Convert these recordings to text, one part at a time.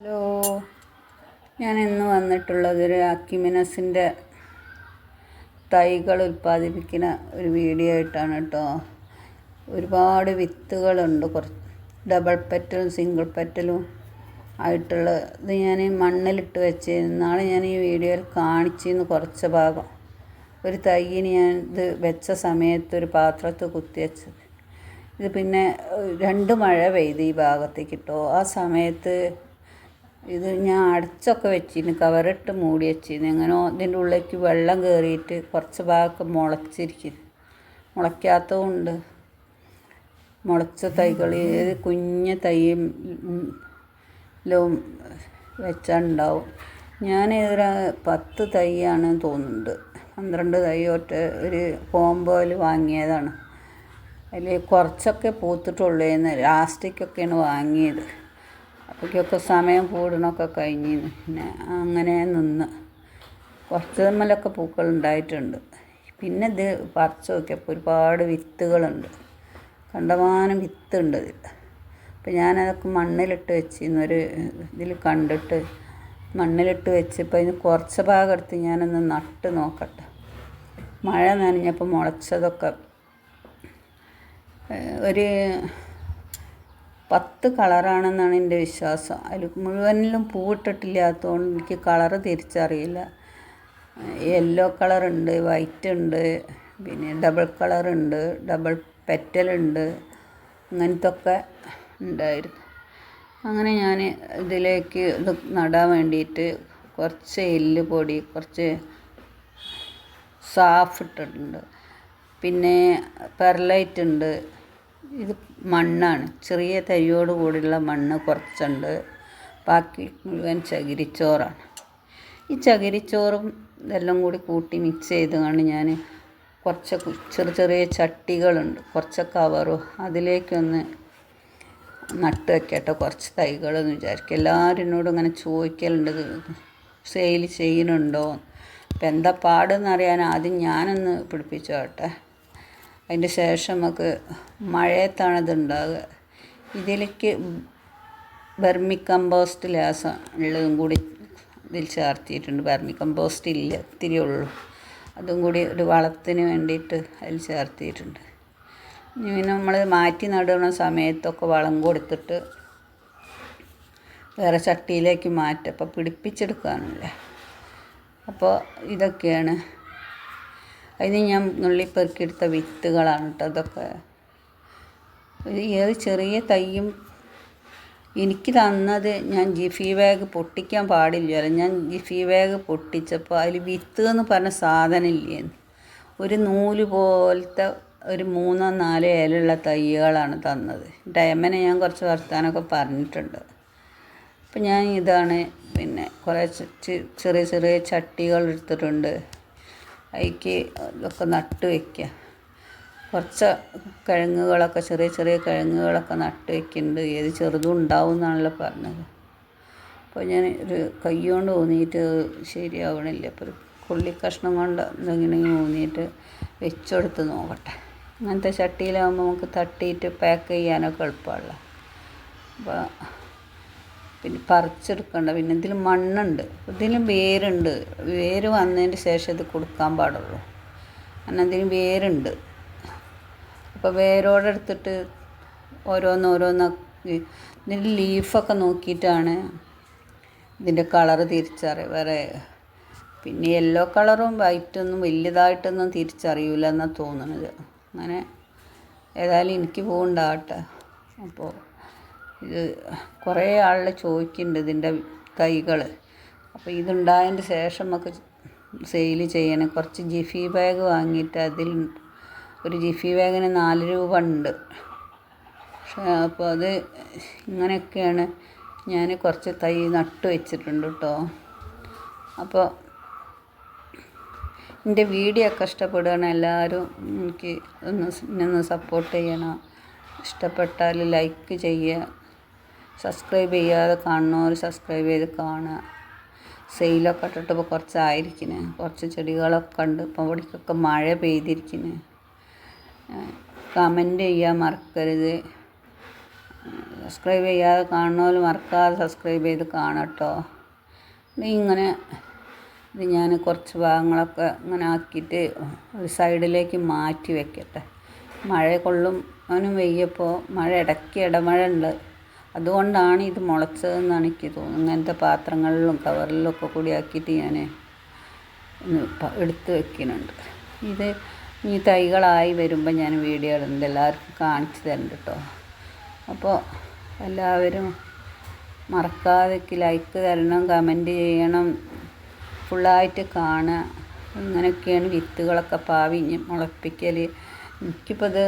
Hello. ഞാൻ ഇന്ന് വന്നിട്ടുള്ളത് ഒരു അക്യുമിനസിന്റെ തൈകൾ ഉൽപ്പാദിപ്പിക്കുന്ന ഒരു വീഡിയോ ആയിട്ടാണ് കേട്ടോ. ഒരുപാട് വിത്തുകളുണ്ട്. കുറച്ച് ഡബിൾ പെറ്റലും സിംഗിൾ പെറ്റലും ആയിട്ടുള്ള ഇത് ഞാൻ മണ്ണിലിട്ട് വെച്ച് നാളെ ഞാൻ ഈ വീഡിയോയിൽ കാണിച്ചിരുന്നു കുറച്ച് ഭാഗം. ഒരു തൈയിന് ഞാൻ ഇത് വെച്ച സമയത്ത് ഒരു പാത്രത്ത് കുത്തി വെച്ചത്. ഇത് പിന്നെ രണ്ട് മഴ പെയ്ത് ഈ ഭാഗത്തേക്ക് കിട്ടോ. ആ സമയത്ത് ഇത് ഞാൻ അടച്ചൊക്കെ വെച്ചിരുന്നു കവറിട്ട് മൂടി വെച്ചിരുന്നു എങ്ങനോ ഇതിന്റെ ഉള്ളിലേക്ക് വെള്ളം കയറിയിട്ട് കുറച്ച് ഭാഗമൊക്കെ മുളച്ചിരിക്കുന്നു. മുളയ്ക്കാത്തതുകൊണ്ട് മുളച്ച തൈകൾ ഏത് കുഞ്ഞ തൈയും വെച്ചുണ്ടാവും. ഞാൻ ഒരു പത്ത് തൈയാണ് തോന്നുന്നുണ്ട്. പന്ത്രണ്ട് തൈ ഒറ്റ ഒരു കോമ്പോയിൽ വാങ്ങിയതാണ്. അതിൽ കുറച്ചൊക്കെ പൂത്തിട്ടുള്ളൂ ലാസ്റ്റിക്കൊക്കെയാണ് വാങ്ങിയത്. അപ്പോഴേക്കൊക്കെ സമയം കൂടണമൊക്കെ കഴിഞ്ഞ് പിന്നെ അങ്ങനെ നിന്ന്. കുറച്ച് തമ്മിലൊക്കെ പൂക്കൾ ഉണ്ടായിട്ടുണ്ട്. പിന്നെ ഇത് പറിച്ച് നോക്കിയപ്പോൾ ഒരുപാട് വിത്തുകളുണ്ട്. കണ്ടമാനം വിത്തുണ്ട് ഇതിൽ. അപ്പം ഞാനതൊക്കെ മണ്ണിലിട്ട് വെച്ച് ഒരു ഇതിൽ കണ്ടിട്ട് മണ്ണിലിട്ട് വെച്ചപ്പോൾ അതിന് കുറച്ച് ഭാഗം എടുത്ത് ഞാനൊന്ന് നട്ട് നോക്കട്ടെ. മഴ നനഞ്ഞപ്പോൾ മുളച്ചതൊക്കെ ഒരു പത്ത് കളറാണെന്നാണ് എന്റെ വിശ്വാസം. അതിൽ മുഴുവനിലും പൂവിട്ടിട്ടില്ലാത്തതുകൊണ്ട് എനിക്ക് കളറ് തിരിച്ചറിയില്ല. യെല്ലോ കളറുണ്ട് വൈറ്റ് ഉണ്ട് പിന്നെ ഡബിൾ കളറുണ്ട് ഡബിൾ പെറ്റലുണ്ട് അങ്ങനത്തെ ഒക്കെ ഉണ്ടായിരുന്നു. അങ്ങനെ ഞാൻ ഇതിലേക്ക് ഇത് നടാൻ വേണ്ടിയിട്ട് കുറച്ച് എല്ല് പൊടി കുറച്ച് സാഫ് ഇട്ടിട്ടുണ്ട്. പിന്നെ പെർലൈറ്റ് ഉണ്ട്. ഇത് മണ്ണാണ്. ചെറിയ തരിയോട് കൂടിയുള്ള മണ്ണ് കുറച്ചുണ്ട്. ബാക്കി മുഴുവൻ ചകിരിച്ചോറാണ്. ഈ ചകിരിച്ചോറും ഇതെല്ലാം കൂടി കൂട്ടി മിക്സ് ചെയ്തുകൊണ്ട് ഞാൻ കുറച്ച് ചെറു ചെറിയ ചെറിയ ചട്ടികളുണ്ട്. കുറച്ച് കവറും അതിലേക്കൊന്ന് നട്ട് വെക്കട്ടെ. കുറച്ച് തൈകളെന്ന് വിചാരിക്കും. എല്ലാവരും എന്നോട് ഇങ്ങനെ ചോദിക്കലുണ്ട്. സെയിൽ ചെയ്യുന്നുണ്ടോ? അപ്പം എന്താ പാടെന്ന് അറിയാൻ ആദ്യം ഞാനൊന്ന് പിടിപ്പിച്ചോട്ടെ. അതിന്റെ ശേഷം നമുക്ക് മഴയത്താണ് ഇത് ഇതിലേക്ക് ബെർമി കമ്പോസ്റ്റ് ലേസം ഉള്ളതും കൂടി ഇതിൽ ചേർത്തിയിട്ടുണ്ട്. ബെർമി കമ്പോസ്റ്റ് ഇല്ല ഒത്തിരി ഉള്ളൂ. അതും കൂടി ഒരു വളത്തിന് വേണ്ടിയിട്ട് അതിൽ ചേർത്തിയിട്ടുണ്ട്. ഇനി പിന്നെ നമ്മൾ മാറ്റി നടുന്ന സമയത്തൊക്കെ വളം കൊടുത്തിട്ട് വേറെ ചട്ടിയിലേക്ക് മാറ്റുക അപ്പോൾ അപ്പോൾ ഇതൊക്കെയാണ് അതിന് ഞാൻ നുള്ളിപ്പെറുക്കിയെടുത്ത വിത്തുകളാണ് കേട്ടോ അതൊക്കെ. ഏത് ചെറിയ തൈയും എനിക്ക് തന്നത് ഞാൻ ജിഫി ബാഗ് പൊട്ടിക്കാൻ പാടില്ലല്ലോ. ഞാൻ ജിഫി ബാഗ് പൊട്ടിച്ചപ്പോൾ അതിൽ വിത്ത് എന്ന് പറഞ്ഞ സാധനം ഒരു നൂൽ പോലത്തെ ഒരു മൂന്നോ നാലോ ഇലയുള്ള തൈകളാണ് തന്നത്. ഡയമനെ ഞാൻ കുറച്ച് വർത്താനൊക്കെ പറഞ്ഞിട്ടുണ്ട്. അപ്പം ഞാൻ ഇതാണ് പിന്നെ കുറേ ചെറിയ ചെറിയ ചട്ടികൾ എടുത്തിട്ടുണ്ട്. അതിക്ക് ഇതൊക്കെ നട്ട് വയ്ക്കുക. കുറച്ച് കിഴങ്ങുകളൊക്കെ ചെറിയ ചെറിയ കിഴങ്ങുകളൊക്കെ നട്ട് വയ്ക്കുന്നുണ്ട്. ഏത് ചെറുതും ഉണ്ടാവും എന്നാണല്ലോ പറഞ്ഞത്. അപ്പോൾ ഞാൻ ഒരു കൈ കൊണ്ട് ഊന്നിയിട്ട് ശരിയാവണില്ല. അപ്പോൾ ഒരു കൊള്ളി കഷ്ണം കൊണ്ട് എന്തെങ്കിലും ഊന്നിയിട്ട് വെച്ചെടുത്ത് നോക്കട്ടെ. അങ്ങനത്തെ ചട്ടിയിലാകുമ്പോൾ നമുക്ക് തട്ടിയിട്ട് പാക്ക് ചെയ്യാനൊക്കെ എളുപ്പമുള്ള അപ്പോൾ പിന്നെ പറിച്ചെടുക്കണ്ട. പിന്നെ ഇതിൽ മണ്ണുണ്ട്. ഇതിന് വേരുണ്ട്. വേര് വന്നതിന് ശേഷം ഇത് കൊടുക്കാൻ പാടുള്ളൂ. കാരണം അതിന് വേരുണ്ട്. അപ്പോൾ വേരോടെ എടുത്തിട്ട് ഇതിന്റെ ലീഫൊക്കെ നോക്കിയിട്ടാണ് ഇതിന്റെ കളറ് തിരിച്ചറിയുക. വേറെ പിന്നെ യെല്ലോ കളറും വൈറ്റൊന്നും വലിയതായിട്ടൊന്നും തിരിച്ചറിയില്ല എന്നാണ് തോന്നുന്നത്. അങ്ങനെ ഏതായാലും എനിക്ക് പോകണ്ടാവട്ടെ അപ്പോൾ ഇത് കുറേ ആളുകൾ ചോദിക്കുന്നുണ്ട് ഇതിന്റെ തൈകൾ. അപ്പോൾ ഇതുണ്ടായതിന്റെ ശേഷം നമുക്ക് സെയിൽ ചെയ്യണം. കുറച്ച് ജിഫി ബാഗ് വാങ്ങിയിട്ട് അതിൽ ഒരു ജിഫി ബാഗിന് നാല് രൂപ ഉണ്ട്. പക്ഷേ അപ്പോൾ അത് ഇങ്ങനെയൊക്കെയാണ് ഞാൻ കുറച്ച് തൈ നട്ടു വെച്ചിട്ടുണ്ട് കേട്ടോ. അപ്പോൾ എന്റെ വീഡിയോ ഒക്കെ ഇഷ്ടപ്പെടുകയാണ്. എല്ലാവരും എനിക്ക് ഒന്ന് എന്നെ ഒന്ന് സപ്പോർട്ട് ചെയ്യണം. ഇഷ്ടപ്പെട്ടാൽ ലൈക്ക് ചെയ്യുക. സബ്സ്ക്രൈബ് ചെയ്യാതെ കാണുന്നവർ സബ്സ്ക്രൈബ് ചെയ്ത് കാണുക. സെയിലൊക്കെ ഇട്ടിട്ട് ഇപ്പോൾ കുറച്ചായിരിക്കുന്നു കുറച്ച് ചെടികളൊക്കെ ഉണ്ട്. ഇപ്പോൾ ഇവിടേക്കൊക്കെ മഴ പെയ്തിരിക്കുന്നു കമന്റ് ചെയ്യാൻ മറക്കരുത്. സബ്സ്ക്രൈബ് ചെയ്യാതെ കാണുന്നവർ മറക്കാതെ സബ്സ്ക്രൈബ് ചെയ്ത് കാണട്ടോ ഇങ്ങനെ ഇത് ഞാൻ കുറച്ച് ഭാഗങ്ങളൊക്കെ ഇങ്ങനെ ആക്കിയിട്ട് ഒരു സൈഡിലേക്ക് മാറ്റി വെക്കട്ടെ. മഴ കൊള്ളും അവനും വെയ്യപ്പോൾ മഴ ഇടയ്ക്ക് ഇടമഴ ഉണ്ട്. അതുകൊണ്ടാണ് ഇത് മുളച്ചതെന്നാണ് എനിക്ക് തോന്നുന്നത്. ഇങ്ങനത്തെ പാത്രങ്ങളിലും കവറിലും ഒക്കെ കൂടി ആക്കിയിട്ട് ഞാൻ എടുത്ത് വെക്കുന്നുണ്ട്. ഇത് ഈ തൈകളായി വരുമ്പോൾ ഞാൻ വീഡിയോ ഇടുന്നുണ്ട് എല്ലാവർക്കും കാണിച്ചു തരുന്നുണ്ട് കേട്ടോ അപ്പോൾ എല്ലാവരും മറക്കാതെ ലൈക്ക് തരണം കമന്റ് ചെയ്യണം ഫുള്ളായിട്ട് കാണുക. ഇങ്ങനെയൊക്കെയാണ് വിത്തുകളൊക്കെ പാവിഞ്ഞ് മുളപ്പിക്കൽ എനിക്കിപ്പോൾ ഇത്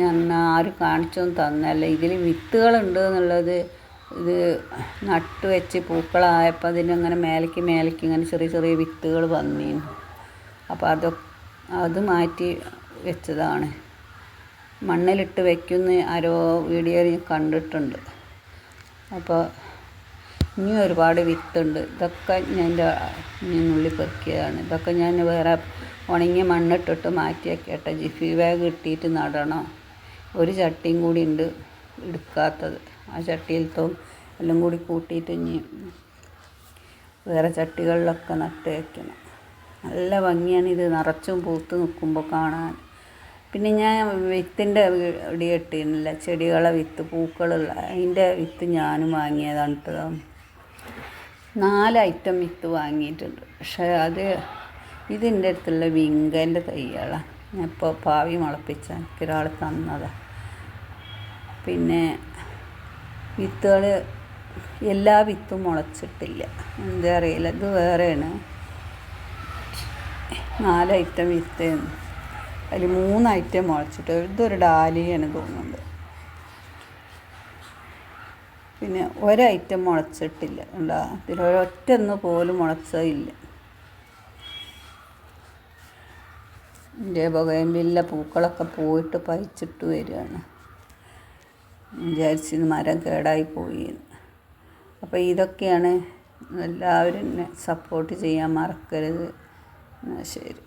ഞാൻ ആരും കാണിച്ചൊന്നും തന്നല്ല. ഇതിൽ വിത്തുകളുണ്ട് എന്നുള്ളത് ഇത് നട്ട് വെച്ച് പൂക്കളായപ്പോൾ അതിനങ്ങനെ മേലേക്ക് മേലേക്ക് ഇങ്ങനെ ചെറിയ ചെറിയ വിത്തുകൾ വന്നിരുന്നു അപ്പോൾ അതൊക്കെ അത് മാറ്റി വെച്ചതാണ്. മണ്ണിലിട്ട് വയ്ക്കുന്ന ആരോ വീഡിയോയിൽ കണ്ടിട്ടുണ്ട്. അപ്പോൾ ഇനി ഒരുപാട് വിത്തുണ്ട്. ഇതൊക്കെ ഞാൻ എന്റെ നുള്ളി പെറുക്കിയതാണ്. ഇതൊക്കെ ഞാൻ വേറെ ഉണങ്ങിയ മണ്ണിട്ടിട്ട് മാറ്റി വയ്ക്കട്ടെ ജിഫി ബാഗ് ഇട്ടിട്ട് നടണം. ഒരു ചട്ടിയും കൂടി ഉണ്ട് എടുക്കാത്തത്. ആ ചട്ടിയിലത്തും എല്ലാം കൂടി കൂട്ടിയിട്ട് ഇനി വേറെ ചട്ടികളിലൊക്കെ നട്ട് വയ്ക്കണം നല്ല ഭംഗിയാണ് ഇത്. നിറച്ചും പൂത്ത് നിൽക്കുമ്പോൾ കാണാൻ. പിന്നെ ഞാൻ വിത്തിന്റെ ഇടി ഇട്ടിരുന്നില്ല ചെടികളെ വിത്ത് പൂക്കളുള്ള അതിന്റെ വിത്ത് ഞാനും വാങ്ങിയതാണ് കേട്ടോ നാല് ഐറ്റം വിത്ത് വാങ്ങിയിട്ടുണ്ട്. പക്ഷേ അത് ഇതിന്റെ അടുത്തുള്ള വിങ്കന്റെ തൈകളാണ് ഞാൻ ഇപ്പോൾ പാവി മുളപ്പിച്ച ഒരാൾ തന്നതാണ് പിന്നെ വിത്തുകൾ എല്ലാ വിത്തും മുളച്ചിട്ടില്ല. എന്താ അറിയില്ല. ഇത് വേറെയാണ്. നാല് ഐറ്റം വിത്ത്. അതിൽ മൂന്ന് ഐറ്റം മുളച്ചിട്ട് ഇതൊരു ഡാലിയാണ് തോന്നുന്നത്. പിന്നെ ഒരൈറ്റം മുളച്ചിട്ടില്ല. ഉണ്ടോ ഇതിലൊരൊറ്റ ഒന്ന് പോലും മുളച്ചതില്ല. എന്റെ പൂക്കളൊക്കെ പോയിട്ട് പഴിച്ചിട്ട് വരികയാണ്. വിചാരിച്ചിരുന്നു മരം കേടായി പോയി അപ്പോൾ ഇതൊക്കെയാണ് എല്ലാവരും എന്നെ സപ്പോർട്ട് ചെയ്യാൻ മറക്കരുത്. എന്നാൽ ശരി.